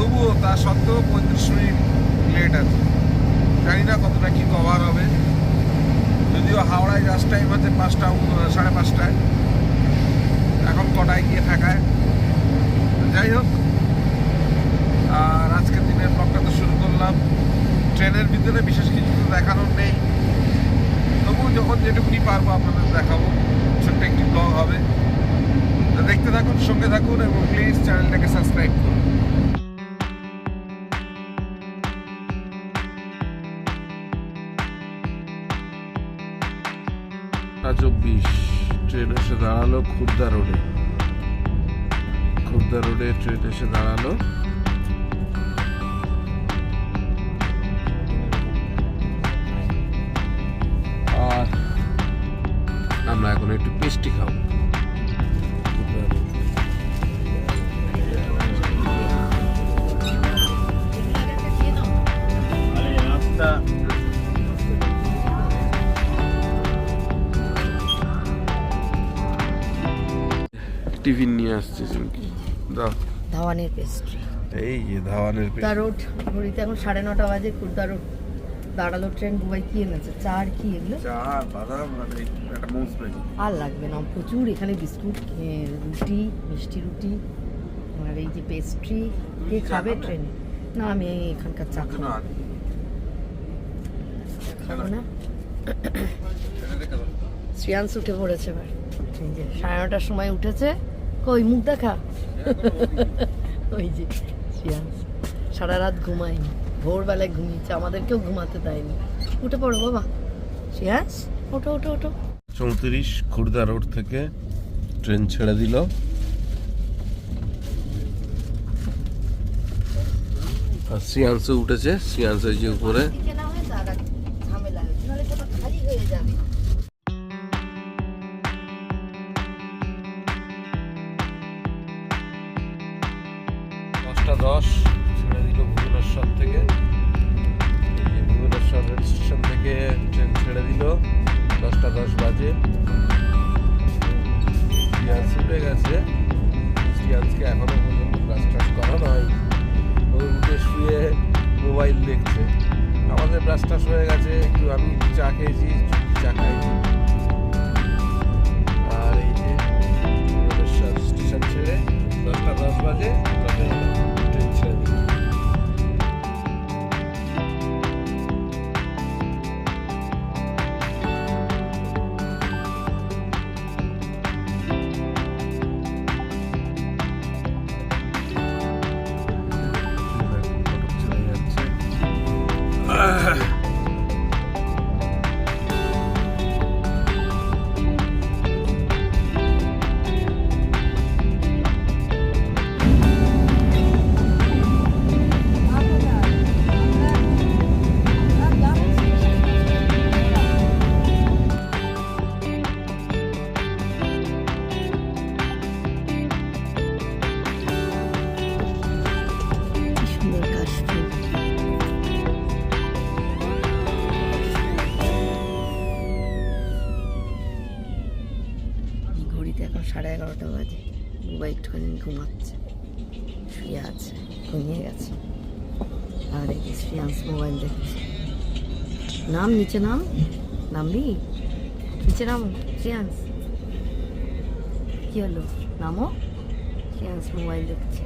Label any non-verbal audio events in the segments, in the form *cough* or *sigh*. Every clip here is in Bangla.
তবুও তা সত্ত্বেও পঁয়ত্রিশ মিনিট লেট আছে। জানি না কতটা কি কভার হবে। যদিও হাওড়ায় জাস্ট টাইম আছে পাঁচটা সাড়ে পাঁচটায়। এখন কটায় গিয়ে থাকায়। যাই হোক, আর আজকের দিনের ব্লগটা তো শুরু করলাম। ট্রেনের ভিতরে বিশেষ কিছু তো দেখানোর নেই। তবুও যখন যেটুকুনি পারব আপনাদের দেখাবো। ছোট্ট একটি ব্লগ হবে। দেখতে থাকুন, সঙ্গে থাকুন এবং প্লিজ চ্যানেলটাকে সাবস্ক্রাইব করুন। চব্বিশ ট্রেন এসে দাঁড়াল খুর্দা রোডে। খুর্দা রোডে ট্রেন এসে দাঁড়াল। আর আমরা এখন একটু পেস্টি খাব। টিফিন নিয়ে আসছে চুমকি। দাও। ধাওয়ানের পেস্ট্রি এই যে ধাওয়ানের কুর্তা রোড ঘড়িতে এখন সাড়ে নটা বাজে রোড দাঁড়াল ট্রেন দুবাই কি এনেছে? চা আর কি এগুলো? চা বাদাম আর একটা মোমস আর লাগবে না। প্রচুর এখানে বিস্কুট রুটি মিষ্টি রুটি আর এই যে পেস্ট্রি কে খাবে? ট্রেনে? না আমি এখানকার চা খাব। খাব না? *coughs* শ্রিয়াংশ উঠে পড়েছে এবার। এই যে সাড়ে নটার সময় উঠেছে। কই, মুখ দেখা? ওই যে শ্রিয়াংশ সারা রাত ঘুমায়নি। ভোরবেলায় ঘুমিয়েছে। আমাদেরকেও ঘুমাতে দেয়নি। উঠে পড়ো বাবা। শ্রিয়াংশ ওঠো ওঠো ওঠো। চৌত্রিশ খুর্দা রোড থেকে ট্রেন ছেড়ে দিল। আর শ্রিয়াংশু উঠেছে। এই যে উপরে দশটা দশ ছেড়ে দিল ভুবনেশ্বর থেকে। ভুবনেশ্বর রেল স্টেশন থেকে ট্রেন ছেড়ে দিল। দশটা দশ বাজে। সিয়ান্স উঠে গেছে। সিয়ান্সকে এখনও পর্যন্ত ব্রাশ ট্রাশ করা নয়। ও উঠে শুয়ে মোবাইল দেখছে। আমাদের ব্রাশ ট্রাশ হয়ে গেছে। একটু আমি চা খেয়েছি, চা খাইছি আর এই যে স্টেশন ছেড়ে দশটা দশ বাজে। নাম নিচে নাম? নামবি নিচে নাম শ্রেয়াংস কী হলো? নামো শ্রেয়াংস মোবাইল দেখছে।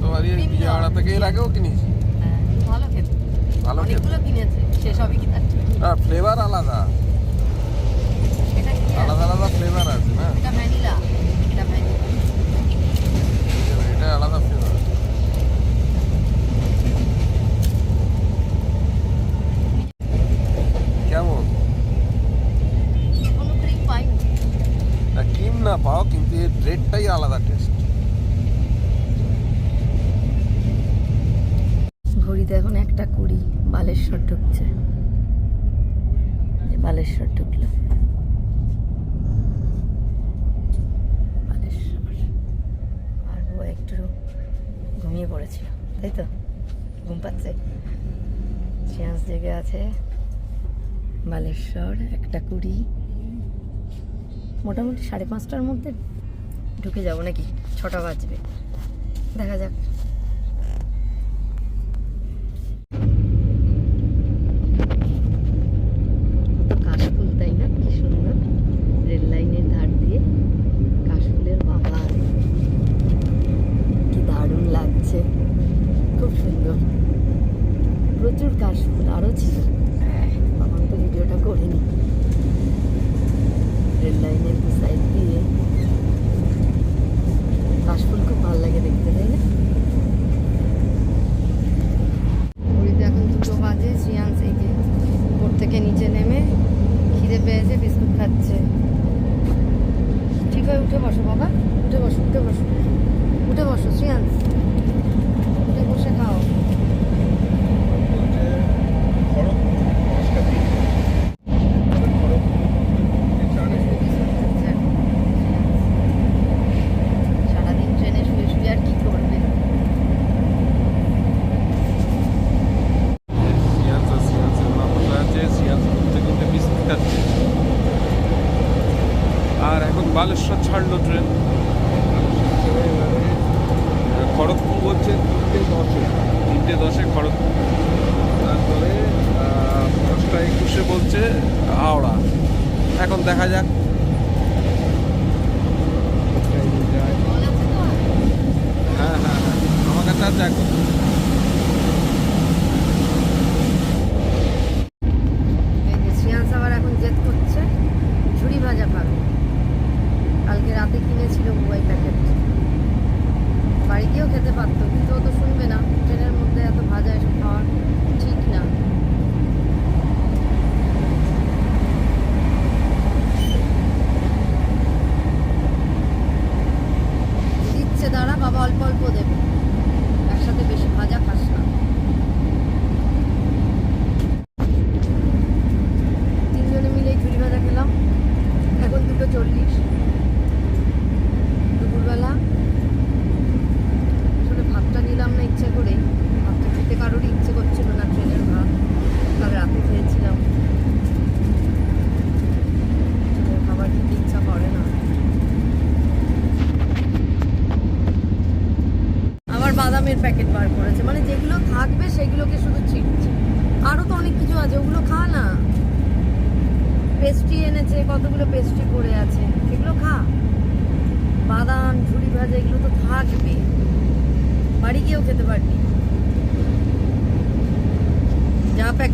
গতবারই বিজয়ওয়াড়া থেকে এর কিনেছি? হ্যাঁ, ভালো খেতে। ভালো কিনেছে সেসবই কি তার? ফ্লেভার আলাদা। আলাদা আলাদা ফ্লেভার আছে না? এটা ভ্যানিলা। এটা ভ্যানিলা। এটা আলাদা ফ্লেভার কেমন? ক্রিম না পাও কিন্তু এর ব্রেডটাই আলাদা টেস্ট ঘড়িতে এখন একটা কুড়ি, বালেশ্বর ঢুকছে। বালেশ্বর ঢুকলো। বালেশ্বর। আর ও একটু ঘুমিয়ে পড়েছিল, তাই তো? ঘুম পাচ্ছে। সিয়ান্স জেগে আছে। বালেশ্বর, একটা কুড়ি। মোটামুটি সাড়ে পাঁচটার মধ্যে ঢুকে যাব নাকি? ছটা বাজবে। দেখা যাক। নিচে নেমে খিদে পেয়েছে, বিস্কুট খাচ্ছে। ঠিক হয় উঠে বসো বাবা, উঠে বসো উঠে বসো। উঠে বসো শ্রিয়ান্স উঠে বসে খাও। আর এখন বালেশ্বর ছাড়লো ট্রেন। খড়গপুর হচ্ছে তিনটে দশে। তিনটে দশে খড়গপুর। তারপরে দশটা একুশে বলছে হাওড়া। এখন দেখা যাক। হ্যাঁ হ্যাঁ হ্যাঁ। আমার কাছে আছে এখন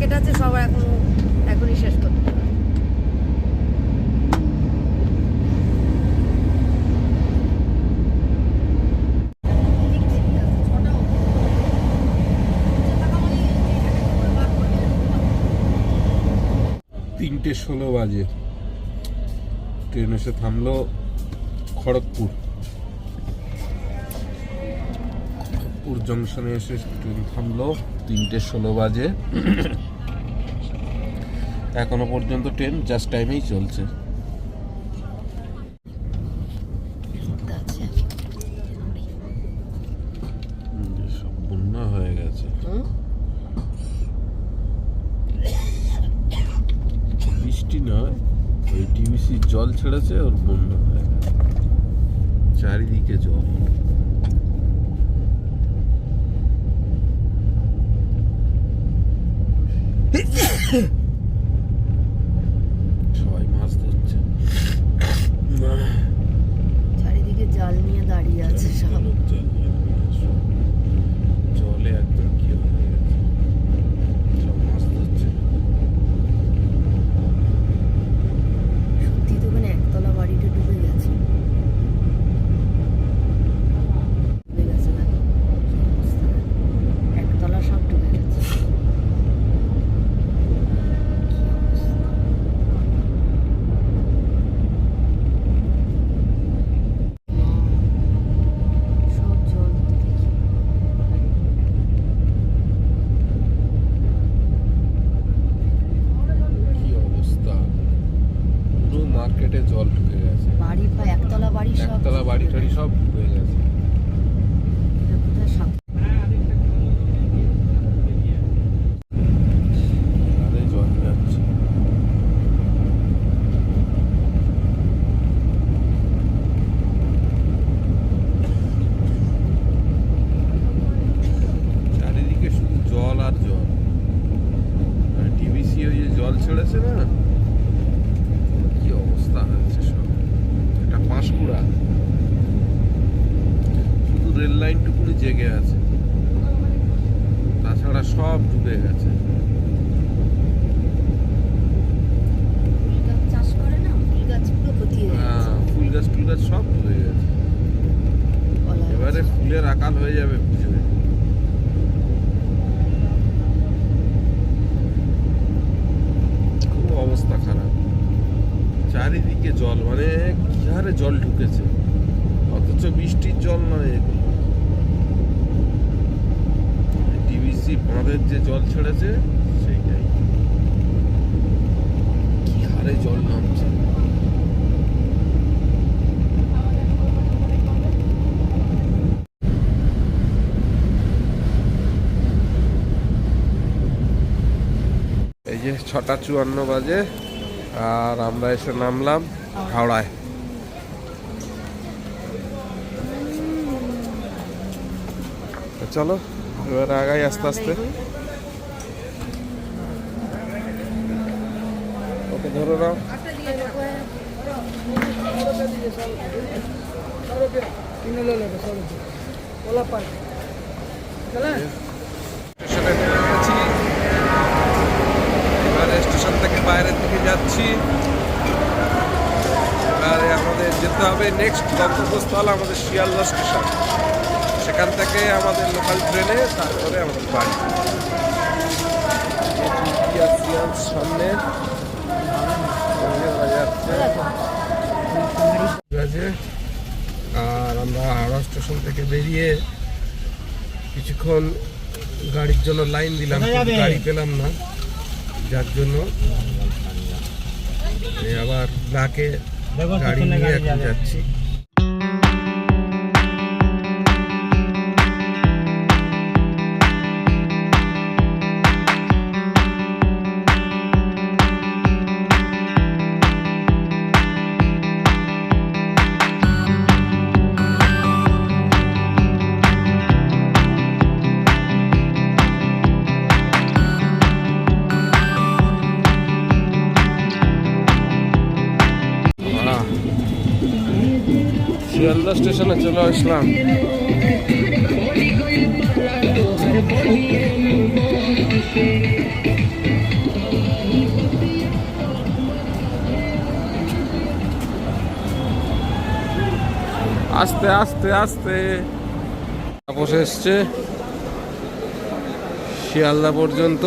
সেটা হচ্ছে সবার এখন, এখনই শেষ করতে তিনটে ষোলো বাজে। ট্রেন এসে থামলো খড়গপুর। খড়গপুর জংশনে এসে ট্রেন থামলো তিনটে ষোলো বাজে। এখনও পর্যন্ত ট্রেন জাস্ট টাইমেই চলছে। বন্যা হয়ে গেছে। বৃষ্টি নয়, ওই টিভিসি জল ছেড়েছে, ওর বন্যা হয়ে গেছে চারিদিকে জল সবাই মাছ ধরছে চারিদিকে জাল নিয়ে দাঁড়িয়ে আছে সব জল নিয়ে সব জলে একদম কি হয়ে গেছে সব মাছ ধরছে সত্যি তো ওখানে একতলা বাড়িটা ডুবে গেছে ডুবে গেছে দেখো কি অবস্থা। একতলা সব ডুবে গেছে কি অবস্থা। সব জল তো দেখি কি অবস্থা পুরো মার্কেটে জল ঢুকে গেছে বাড়ি বা একতলা বাড়ি সব একতলা বাড়ি টাড়ি সব ডুবে গেছে এটা কোথায় সাপ আরে জল যাচ্ছে চারিদিকে শুধু জল আর জল টিভিসি ওই যে জল ছেড়েছে না কি অবস্থা হয়েছে সব এটা পাঁশকুড়া শুধু রেল লাইনটুকুনি জেগে আছে তাছাড়া সব ডুবে গেছে ফুল গাছ চাষ করে না ফুল গাছ পুরো ক্ষতি হয়ে গেছে হ্যাঁ, ফুল গাছ টুল গাছ সব ডুবে গেছে কলা গাছ। এবারে ফুলের আকাল হয়ে যাবে পুজোয় খুব অবস্থা খারাপ চারিদিকে জল মানে কি হারে জল ঢুকেছে। অথচ বৃষ্টির জল নয় এগুলো। টিভিসি বাঁধের যে জল ছেড়েছে, সেইটাই। কি হারে জল নামছে। এই যে ছটা চুয়ান্ন বাজে। আর আমরা এসে নামলাম হাওড়ায়। চলো, এবার আগাই আস্তে আস্তে। ওকে, ধরো নাও। এবারে স্টেশন থেকে বাইরের দিকে যাচ্ছি। এবারে আমাদের যেতে হবে নেক্সট গন্তব্যস্থল আমাদের শিয়ালদা স্টেশন সেখান থেকে আমাদের লোকাল ট্রেনে তারপরে আমাদের বাড়ি। সামনে। আর আমরা হাওড়া স্টেশন থেকে বেরিয়ে কিছুক্ষণ গাড়ির জন্য লাইন দিলাম গাড়ি পেলাম না। যার জন্য আবার নাকে গাড়ি নিয়ে এখন যাচ্ছি। স্টেশনে চলে আসলাম। আস্তে আস্তে আস্তে। বসে এসছে। শিয়ালদা পর্যন্ত।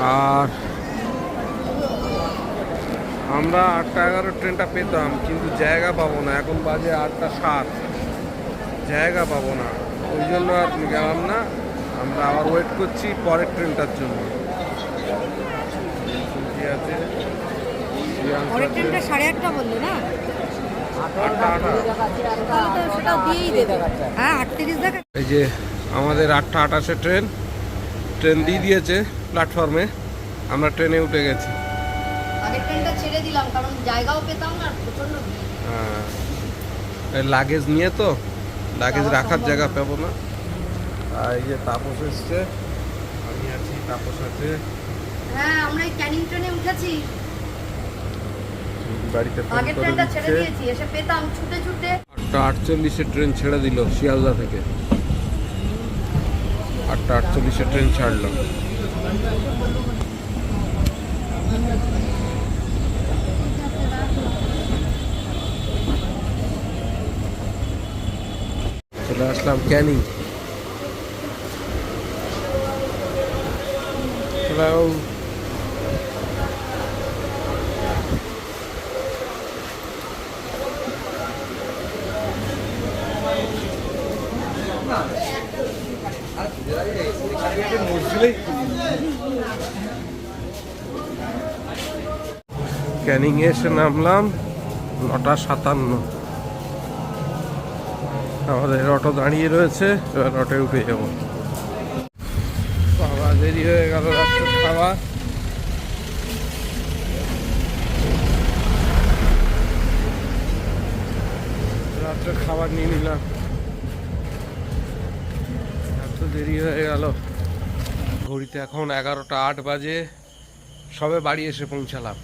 আর আমরা আটটা এগারো ট্রেনটা পেতাম কিন্তু জায়গা পাবো না। এখন বাজে আটটা সাত। জায়গা পাবো না। ওই জন্য আর গেলাম না। আমরা আবার ওয়েট করছি পরের ট্রেনটার জন্য। পরের ট্রেনটা সাড়ে আটটা বলল না? হ্যাঁ এই যে আমাদের আটটা আটাশে ট্রেন। ট্রেন দিয়ে দিয়েছে প্ল্যাটফর্মে আমরা ট্রেনে উঠে গেছি। আগের ট্রেনটা ছেড়ে দিলাম কারণ জায়গাও পেতাম না প্রচণ্ড হ্যাঁ। এই লাগেজ নিয়ে তো? লাগেজ রাখার জায়গা। পাবো না? আর এই যে তাপস এসছে আমি আছি তাপস আছে হ্যাঁ আমরা এই ক্যানিং ট্রেনে উঠেছি। বাড়িতে আগের ট্রেনটা ছেড়ে দিয়েছি এসে পেতাম ছুটে ছুটে। আটটা আটচল্লিশে ট্রেন ছেড়ে দিল শিয়ালদা থেকে। আটটা আটচল্লিশে ট্রেন ছাড়লো। চলে আসলাম ক্যানিং। হ্যালো ক্যানিং এসে নামলাম নটা সাতান্ন। আমাদের অটো দাঁড়িয়ে রয়েছে, এবার অটোয় উঠে যাব। বাবা, দেরি হয়ে গেল রাত্রের খাওয়া। রাত্রে খাবার নিয়ে নিলাম। এত দেরি হয়ে গেল। ঘড়িতে এখন এগারোটা আট বাজে। সবে বাড়ি এসে পৌঁছালাম।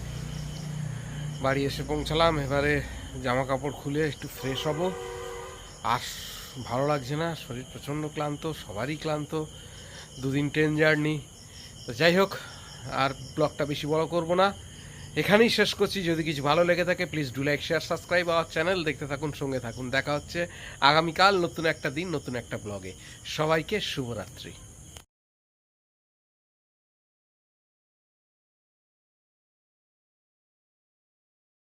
বাড়ি এসে পৌঁছালাম, এবারে জামা কাপড় খুলে একটু ফ্রেশ হব। আর ভালো লাগছে না, শরীর প্রচণ্ড ক্লান্ত, সবারই ক্লান্ত, দুদিন ট্রেন জার্নি। তো যাই হোক, আর ব্লগটা বেশি বড় করব না। এখানেই শেষ করছি। যদি কিছু ভালো লেগে থাকে please do like share subscribe our channel দেখতে থাকুন, সঙ্গে থাকুন। দেখা হচ্ছে আগামীকাল নতুন একটা দিন, নতুন একটা ব্লগে সবাইকে শুভরাত্রি।